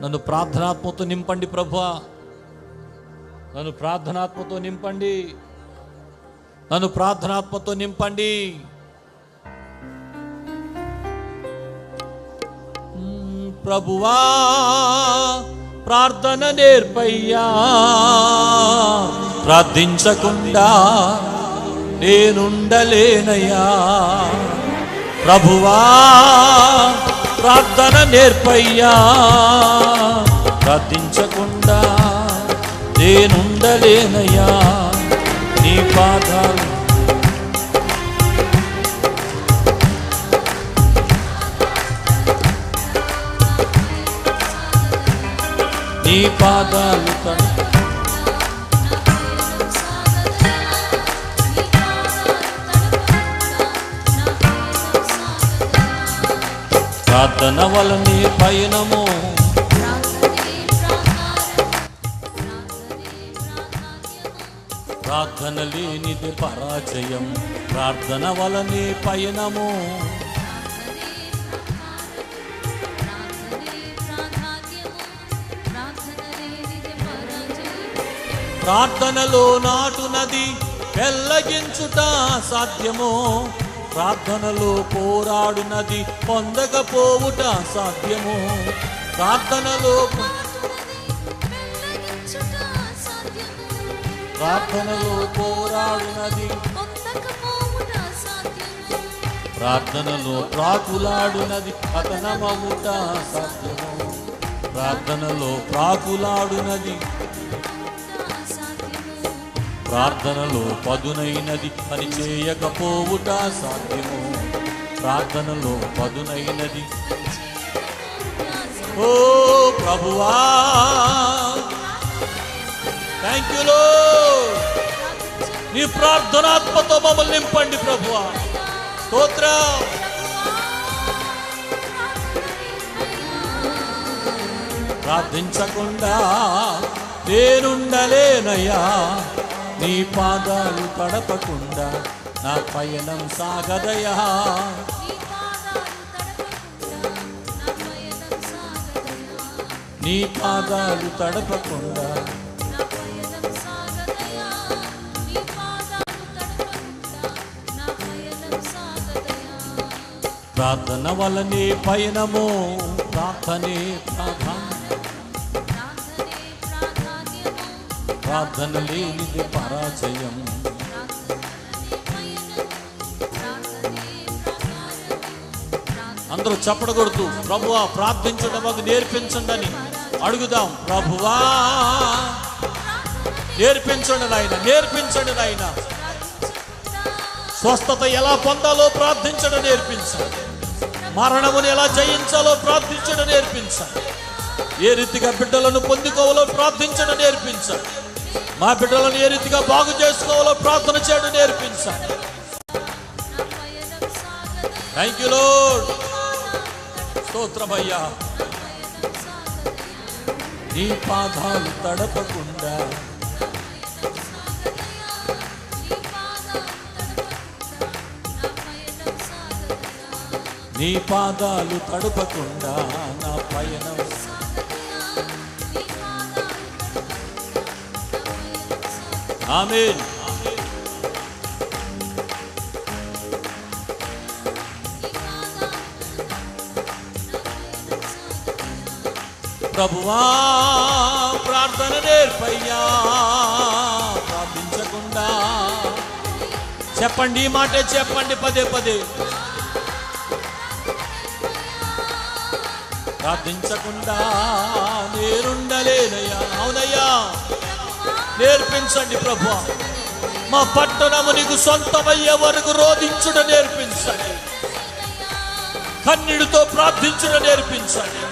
నన్ను ప్రార్థనాత్మతో నింపండి ప్రభువా. నన్ను ప్రార్థనాత్మతో నింపండి. నన్ను ప్రార్థనాత్మతో నింపండి. ప్రభువా ప్రార్థన నేర్పయ్యా. ప్రార్థించకుండా నేనుండలేనయ్యా. ప్రభువా ప్రార్థన నేర్పయ్యా. ప్రార్థించకుండా నేనుండలేనయ్యా. నీ పాదాలు నీ పాదాలు ప్రార్థన వలనే పయనము. ప్రార్థన లేనిది పరాజయం. ప్రార్థన వలనే పయనము. ప్రార్థనలో నాటునది పెళ్ళగించుట సాధ్యమో. ప్రార్థనలో పోరాడునది పొందకపోవుట సాధ్యము. ప్రార్థనలో ప్రార్థనలో పోరాడునది ప్రార్థనలో ప్రాకులాడునది పతనమవుట సాధ్యము. ప్రార్థనలో ప్రాకులాడునది ప్రార్థనలో పదునైనది పని చేయకపోవుట సాధ్యము. ప్రార్థనలో పదునైనది ఓ ప్రభువా! థ్యాంక్ యూ నీ ప్రార్థనాత్మతో మమ్మల్ని నింపండి ప్రభువా. స్తోత్ర. ప్రార్థించకుండా నేనుండలేనయ్యా. నీ పాదాలు తడపకుండా నా పయనం సాగదయా. నీ పాదాలు తడపకుండా ప్రార్థన వలనే పయనము ప్రార్థనే ప్రాధాన్యం ప్రార్థన లేనిది పరాజయం. అందరూ చప్పడగొడుతూ ప్రభువా ప్రార్థించడం మాకు నేర్పించండి అని అడుగుదాం ప్రభువా నేర్పించండి నాయన నేర్పించండి నాయన. స్వస్థత ఎలా పొందాలో ప్రార్థించడం నేర్పించండి మరణమును ఎలా జయించాలో ప్రార్థించడం నేర్పించండి ఏ రీతిగా బిడ్డలను పొందుకోవాలో ప్రార్థించడం నేర్పించండి మా బిడ్డలను ఏ రీతిగా బాగు చేసుకోవాలో ప్రార్థన చేయడం నేర్పించాలి థ్యాంక్ యూ లోడ్ స్తోత్రమయ్యా. నీ పాదాలు తడపకుండా. నీ పాదాలు తడపకుండా నా పయనం. ఆమెన్ ప్రభువా ప్రార్థన నేర్పయ్యా ప్రార్థించకుండా. చెప్పండి ఈ మాటే చెప్పండి పదే పదే. ప్రార్థించకుండా నేరుండలేనయ్యా అవునయ్యా. నేర్పించండి ప్రభు. మా పట్టణము నీకు సొంతమయ్యే వరకు రోధించుట నేర్పించండి. కన్నీడుతో ప్రార్థించుట నేర్పించండి.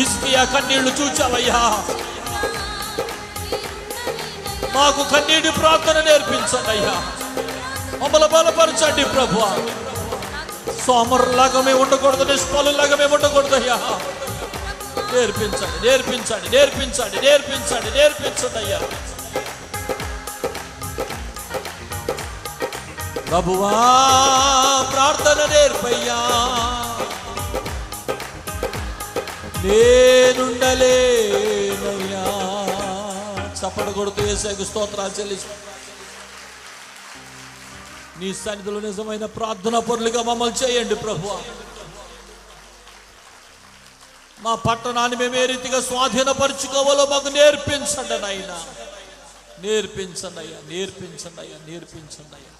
హిస్కియా కన్నీళ్ళు చూచావయ్యా. మాకు కన్నీటి ప్రార్థన నేర్పించండి అయ్యా మమ్మల్ని బలపరచండి ప్రభు. సోమరులాగా మేము ఉండకూడదు నిష్ఫలులాగా మేము ఉండకూడదు అయ్యా నేర్పించండి నేర్పించండి నేర్పించండి నేర్పించండి నేర్పించండి అయ్యా. ప్రభువా ప్రార్థన నేర్పయ్యా. నేనుండలేనయ్యా. చప్పట కొడుతూ వేసాకు స్తోత్రాలు చెల్లిస్తూ. నీ సన్నిధిలో నిజమైన ప్రార్థన పరులుగా మమ్మల్ని చేయండి ప్రభువా. మా పట్టణాన్ని మేము ఏ రీతిగా స్వాధీనపరుచుకోవాలో మాకు నేర్పించండి నాయన. నేర్పించండి అయ్యా నేర్పించండి అయ్యా నేర్పించండి అయ్యా.